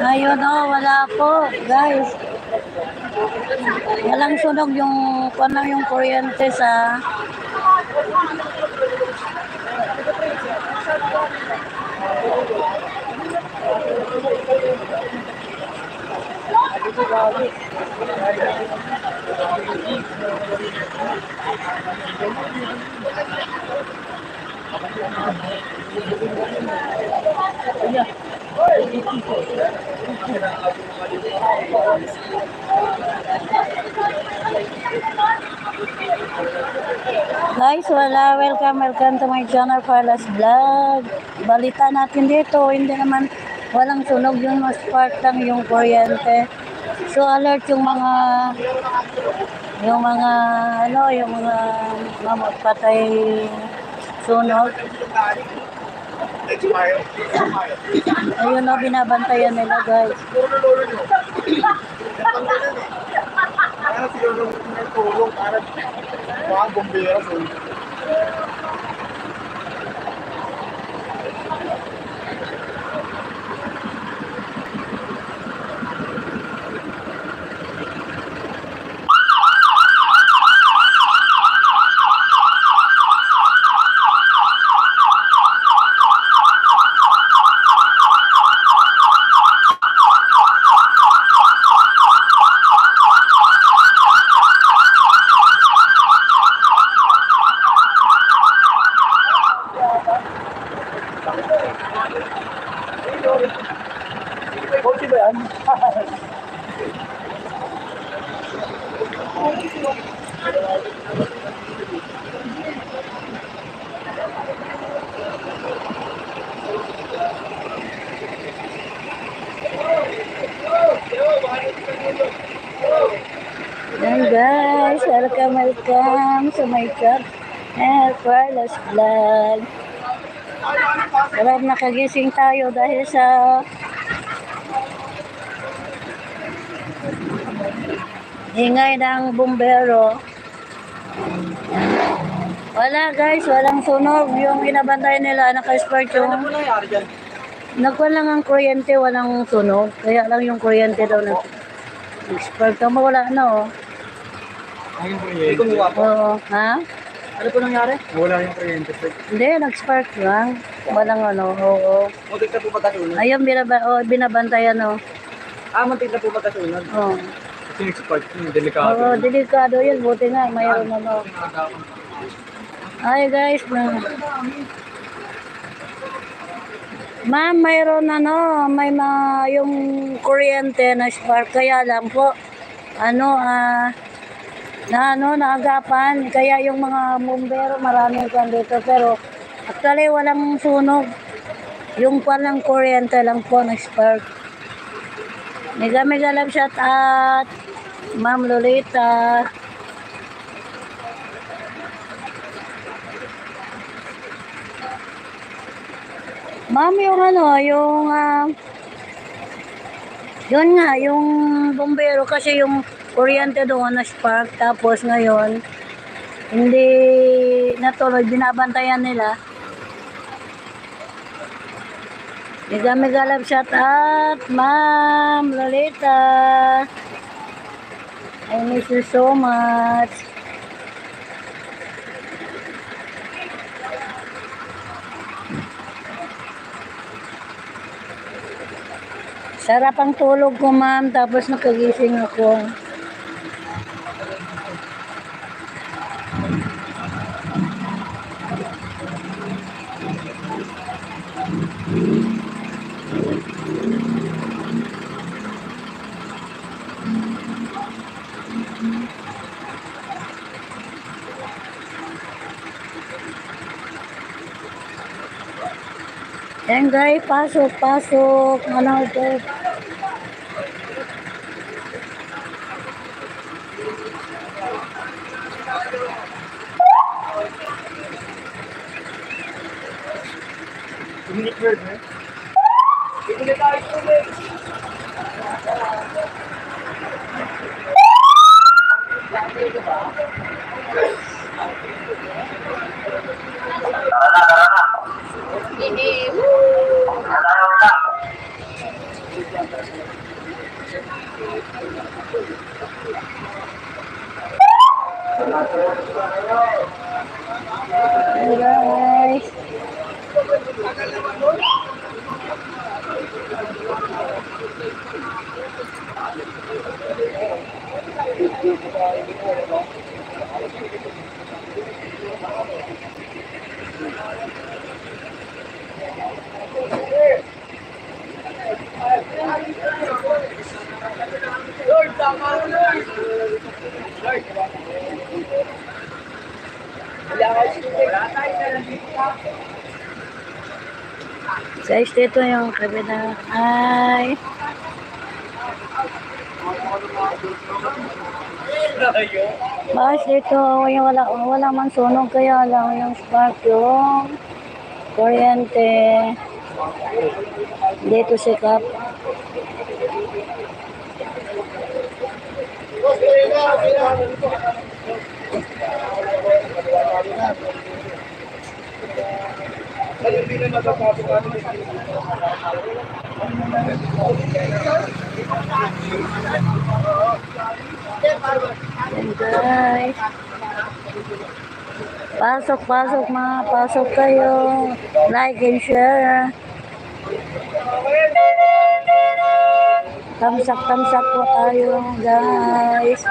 Ayun oh, wala po, guys. Walang sunog yung, ano yung kuryente sa... Guys, wala. Welcome, welcome to my channel, Carlos Vlog. Balita natin dito, hindi naman walang sunog yung mas part lang yung kuryente. So, alert yung mga yung mga ano, yung mga mga patay sunog. Ayun o, binabantayan nila guys. Para siguro may tulong para mga bombero. Welcome, sa my channel, eh, Carlos Vlog. Sarap nakagising tayo dahil sa ingay ng bumbero. Wala guys, walang sunog. Yung inabantay nila, naka-sport yung... Ano? Nagwan lang ang kuryente, walang sunog. Kaya lang yung kuryente daw na... Expert ka wala na oh. Ayun po yun. kumuha po. Oo, ha? Ano po nangyari? Wala yung kuryente. Hindi, nag-spark lang. Walang ano, oo. Muntik na po magkasunog. Ayun, binaba, oh, binabantayan, oh. Ah, muntik na po magkasunog. Oh. Kasi yung spark, yung delikado. Oo, delikado yun. Buti nga, mayroon ano. Ay, guys. Na... Ma'am, mayroon ano, may ma, yung kuryente na spark. Kaya lang po, ano, ah, na ano, naagapan. Kaya yung mga bumbero, marami kan dito. Pero, actually, walang sunog. Yung palang kuryente lang po na spark. Mega mega love shout out. Ma'am Lolita. Ma'am, yung ano, yung ah, yun nga, yung bombero kasi yung kuryente doon na spark tapos ngayon hindi natuloy, binabantayan nila. Mega love shout out, Ma'am Lolita. I miss you so much. Sarap ang tulog ko, ma'am. Tapos nakagising ako. Yan guys, pasok, pasok. Ano ito? Unique bird, eh? Bibili tayo ulit. Hey guys. Guys, dito yung kabila. Ay. Guys, dito yung wala, wala man sunog kaya lang yung spark yung kuryente. Dito sikap. Kasi hindi na natatapos natin. Guys. Pasok, pasok mga pasok kayo. Like and share. Tamsak, tamsak po tayo guys.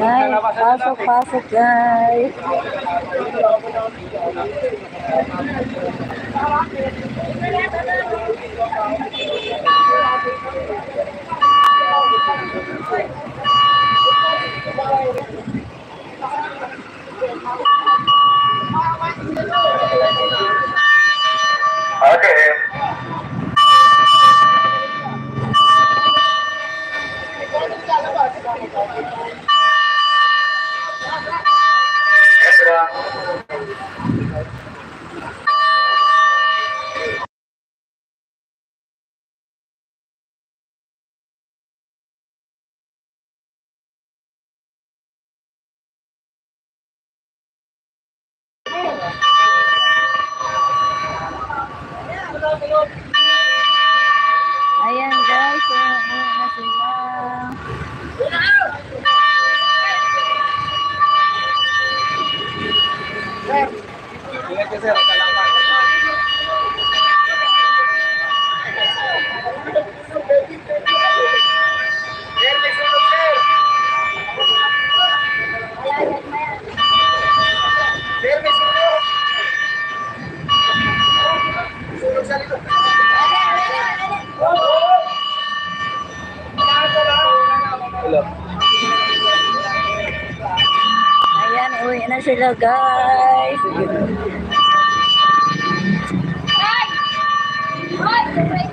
Ay, pasok, pasok guys. Ayan guys, eh, na sila. Hello. Ayan, uwi na sila guys. Ayan